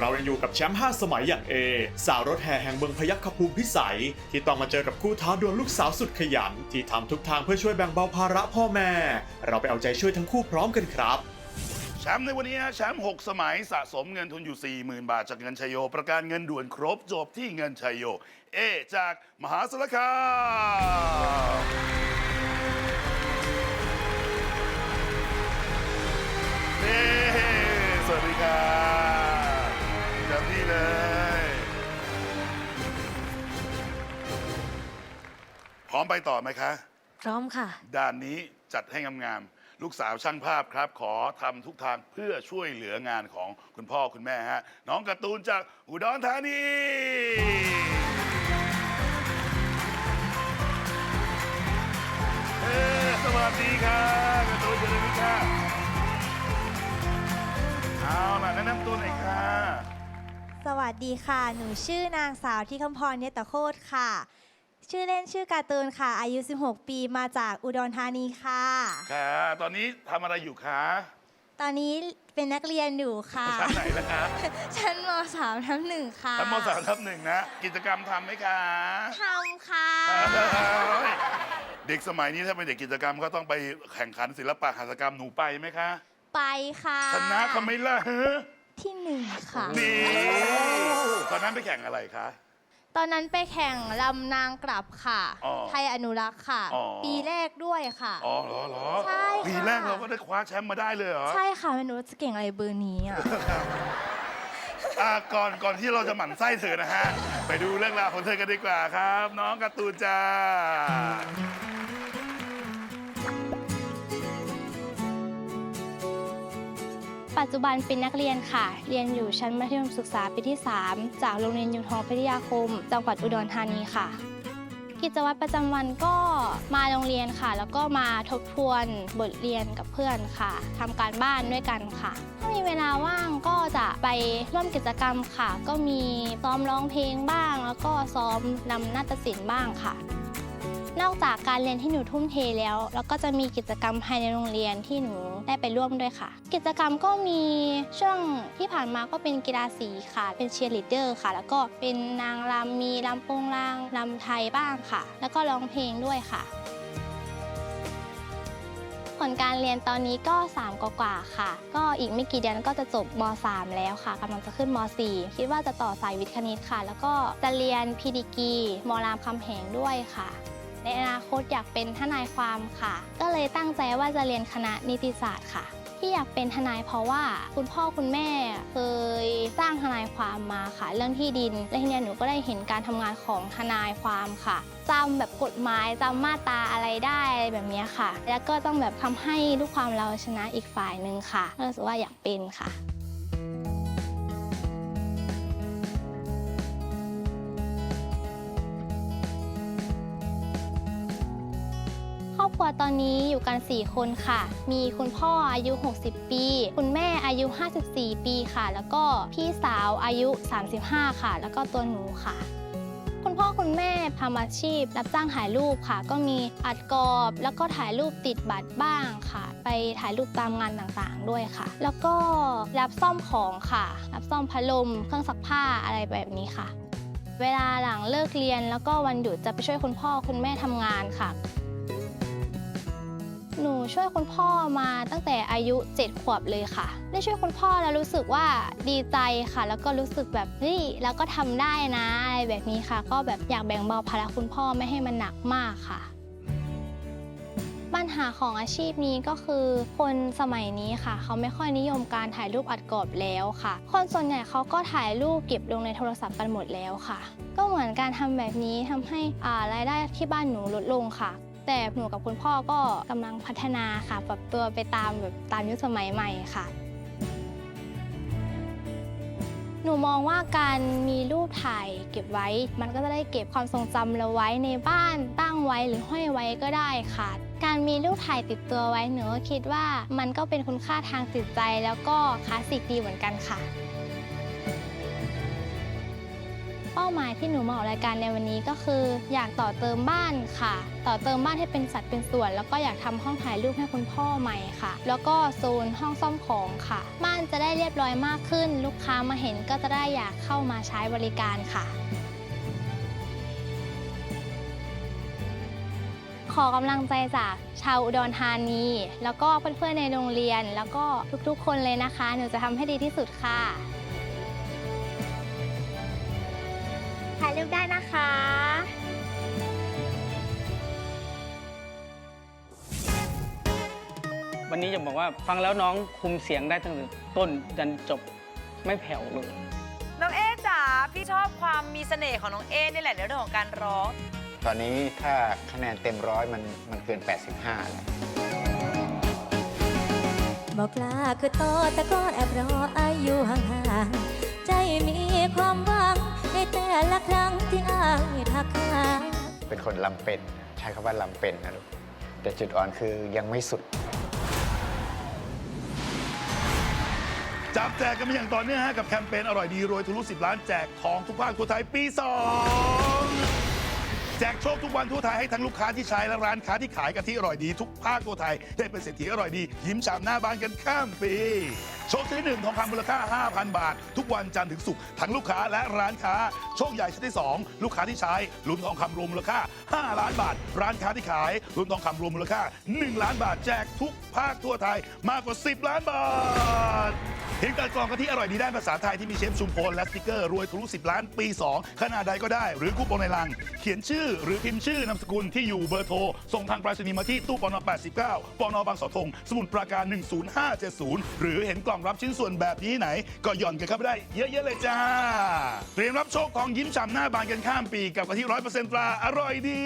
เรายังอยู่กับแชมป์5สมัยอย่างเอสาวรถแห่แห่งเมืองพยัคฆภูมิพิสัย ที่ต้องมาเจอกับคู่ท้าดวลลูกสาวสุดขยัน ที่ทำทุกทางเพื่อช่วยแบ่งเบาภาระพ่อแม่ เราไปเอาใจช่วยทั้งคู่พร้อมกันครับแชมป์ในวันนี้ฮะแชมป์6สมัยสะสมเงินทุนอยู่ 40,000 บาทจากเงินชัยโย ประกันเงินด่วนครบจบที่เงินชัยโย เอจากมหาสารคาม พร้อมไปต่อไหมคะ พร้อมค่ะ ด้านนี้จัดให้งามๆ ลูกสาวช่างภาพครับ ขอทำทุกทางเพื่อช่วยเหลืองานของคุณพ่อคุณแม่ฮะ น้องการ์ตูนจากอุดรธานี เอ้สวัสดีครับการ์ตูนเจริญวิชาเอาล่ะแนะนำตัวหน่อยค่ะ สวัสดีค่ะ หนูชื่อนางสาวที่คำพรเนตรโคตรค่ะ ชื่อเล่นชื่อการ์ตูนค่ะ อายุ 16 ปีมาจากอุดรธานีค่ะ ค่ะ ตอนนี้ทำอะไรอยู่คะตอนนี้เป็นนักเรียนอยู่ค่ะ ชั้นไหนแล้วคะชั้นม .3 ทับหนึ่งค่ะชั้นมสามทับหนึ่งนะ กิจกรรมทำไหมคะทำค่ะ เด็กสมัยนี้ถ้าเป็นเด็กกิจกรรมก็ต้องไปแข่งขันศิลปะหัตถกรรมหนูไปไหมคะไปค่ะชนะเขาไหม่ล่ะฮะที่หนึ่งค่ะ นี่ตอนนั้นไปแข่งอะไรคะ ตอนนั้นไปแข่งลำนางกลับค่ะ อ๋อไทยอนุรักษ์ค่ะ อ๋อ ปีแรกด้วยค่ะ อ๋อเหรอเหรอใช่ค่ะ ปีแรกเราก็ได้คว้าแชมป์มาได้เลยเหรอใช่ค่ะไม่รู้ว่าจะเก่งอะไรเบอร์นี้อะ อะก่อนก่อนที่เราจะหมั่นไส้เธอนะฮะ ไปดูเรื่องราวของเธอกันดีกว่าครับ น้องการ์ตูนจ้า ปัจจุบันเป็นนักเรียนค่ะ เรียนอยู่ชั้นมัธยมศึกษาปีที่ 3 จากโรงเรียนยุนทองพิทยาคม จังหวัดอุดรธานีค่ะ กิจวัตรประจำวันก็มาโรงเรียนค่ะ แล้วก็มาทบทวนบทเรียนกับเพื่อนค่ะทำการบ้านด้วยกันค่ะ ถ้ามีเวลาว่างก็จะไปร่วมกิจกรรมค่ะ ก็มีซ้อมร้องเพลงบ้าง แล้วก็ซ้อมนำนาฏศิลป์บ้างค่ะ อกจากการเรียนที่หนูทุ่มเทแล้ว แล้วก็จะมีกิจกรรมภายในโรงเรียนที่หนูได้ไปร่วมด้วยค่ะ กิจกรรมก็มีช่วงที่ผ่านมาก็เป็นกีฬาสีค่ะ เป็นเชียร์ลีดเดอร์ค่ะ แล้วก็เป็นนางรำมีรำโปงลางรำไทยบ้างค่ะ แล้วก็ร้องเพลงด้วยค่ะ ผลการเรียนตอนนี้ก็ 3 กว่าๆค่ะ ก็อีกไม่กี่เดือนก็จะจบม .3 แล้วค่ะกำลังจะขึ้นม .4 คิดว่าจะต่อสายวิทย์คณิตค่ะ แล้วก็จะเรียนพีดีกีมรามคำแหงด้วยค่ะ ในอนาคตอยากเป็นทนายความค่ะ ก็เลยตั้งใจว่าจะเรียนคณะนิติศาสตร์ค่ะ ที่อยากเป็นทนายเพราะว่าคุณพ่อคุณแม่เคยสร้างทนายความมาค่ะ เรื่องที่ดิน และทีเนี้ยหนูก็ได้เห็นการทำงานของทนายความค่ะจำแบบกฎหมายจำมาตราอะไรได้อะไรแบบนี้ค่ะ แล้วก็ต้องแบบทำให้ลูกความเราชนะอีกฝ่ายหนึ่งค่ะก็รู้สึกว่าอยากเป็นค่ะ รอบครัวตอนนี้อยู่กัน 4 คนค่ะ มีคุณพ่ออายุ 60 ปี คุณแม่อายุ 54 ปีค่ะ แล้วก็พี่สาวอายุ 35 ค่ะ แล้วก็ตัวหนูค่ะ คุณพ่อคุณแม่ทำอาชีพ รับจ้างถ่ายรูปค่ะ ก็มีอัดกรอบ แล้วก็ถ่ายรูปติดบัตรบ้างค่ะ ไปถ่ายรูปตามงานต่างๆด้วยค่ะ แล้วก็รับซ่อมของค่ะ รับซ่อมพัดลม เครื่องซักผ้าอะไรแบบนี้ค่ะ เวลาหลังเลิกเรียนแล้วก็วันหยุดจะไปช่วยคุณพ่อคุณแม่ทำงานค่ะ ช่วยคุณพ่อมาตั้งแต่อายุ 7 ขวบเลยค่ะ ได้ช่วยคุณพ่อแล้วรู้สึกว่าดีใจค่ะ แล้วก็รู้สึกแบบเฮ้ยแล้วก็ทำได้นะอะไรแบบนี้ค่ะ ก็แบบอยากแบ่งเบาภาระคุณพ่อไม่ให้มันหนักมากค่ะปัญหาของอาชีพนี้ก็คือคนสมัยนี้ค่ะ เขาไม่ค่อยนิยมการถ่ายรูปอัดกรอบแล้วค่ะ คนส่วนใหญ่เขาก็ถ่ายรูปเก็บลงในโทรศัพท์กันหมดแล้วค่ะ ก็เหมือนการทำแบบนี้ทำให้รายได้ที่บ้านหนูลดลงค่ะ แต่หนูกับคุณพ่อก็กำลังพัฒนาค่ะ ปรับตัวไปตามแบบตามยุคสมัยใหม่ค่ะ หนูมองว่าการมีรูปถ่ายเก็บไว้ มันก็จะได้เก็บความทรงจำเราไว้ในบ้านตั้งไว้หรือห้อยไว้ก็ได้ค่ะ การมีรูปถ่ายติดตัวไว้หนูก็คิดว่ามันก็เป็นคุณค่าทางจิตใจแล้วก็คลาสสิกดีเหมือนกันค่ะ หมายที่หนูมาออกรายการในวันนี้ก็คือ อยากต่อเติมบ้านค่ะ ต่อเติมบ้านให้เป็นสัดเป็นส่วน แล้วก็อยากทำห้องถ่ายรูปให้คุณพ่อใหม่ค่ะ แล้วก็โซนห้องซ่อมของค่ะ บ้านจะได้เรียบร้อยมากขึ้น ลูกค้ามาเห็นก็จะได้อยากเข้ามาใช้บริการค่ะขอกำลังใจจากชาวอุดรธานี แล้วก็เพื่อนๆในโรงเรียน แล้วก็ทุกๆ คนเลยนะคะ หนูจะทำให้ดีที่สุดค่ะ ถ่ายรูปได้นะคะ วันนี้จะบอกว่าฟังแล้วน้องคุมเสียงได้ตั้งแต่ต้นยันจบไม่แผ่วเลย น้องเอ๊จ๋าพี่ชอบความมีเสน่ห์ของน้องเอ๊นี่แหละในเรื่องของการร้อง ตอนนี้ถ้าคะแนนเต็มร้อยมันมันเกิน 85 แล้ว บอกลาคือต่อแต่ก็แอบรออายุห่างๆ ใจมีความหวังใน แต่ละครั้งที่อายทักหาเป็นคนลำเป็น ใช้คำว่าลำเป็นนะลูก แต่จุดอ่อนคือยังไม่สุด จับแจกกันมาอย่างต่อเนื่องฮะกับแคมเปญอร่อยดีรวยทะลุ10 ล้านแจกทองทุกภาคทั่วไทยปี 2 แจกโชคทุกวันทั่วไทยให้ทั้งลูกค้าที่ใช้และร้านค้าที่ขายกะทิอร่อยดีทุกภาคทั่วไทยได้เป็นเศรษฐีอร่อยดียิ้มฉ่ำหน้าบ้านกันข้ามปี โชคที่หนึ่งทองคำมูลค่า 5,000 บาท ทุกวันจันทร์ถึงศุกร์ทั้งลูกค้าและร้านค้า โชคใหญ่ชั้นที่ 2 ลูกค้าที่ใช้ลุ้นทองคำรวมมูลค่า 5 ล้านบาท ร้านค้าที่ขายลุ้นทองคำรวมมูลค่า 1 ล้านบาทแจกทุกภาคทั่วไทยมากกว่า 10 ล้านบาทเห็นการกรองกะทิอร่อยดีได้ภาษาไทยที่มีเชฟชุมพลและสติกเกอร์รวยทะลุ10 ล้านปี 2 ขนาดใดก็ได้ หรือคูปองในลัง เขียนชื่อหรือพิมพ์ชื่อนามสกุลที่อยู่เบอร์โทร ส่งทางไปรษณีย์มาที่ตู้ปน89ปนบางสาธงสมุทรปราการ 10570 หรือเห็นกล่องรับชิ้นส่วนแบบนี้ไหน ก็หย่อนกันเข้าไปได้เยอะๆเลยจ้า เตรียมรับโชคทองยิ้มฉ่ำหน้าบานกันข้ามปีกับกะทิร้อยเปอร์เซ็นต์ปลาอร่อยดี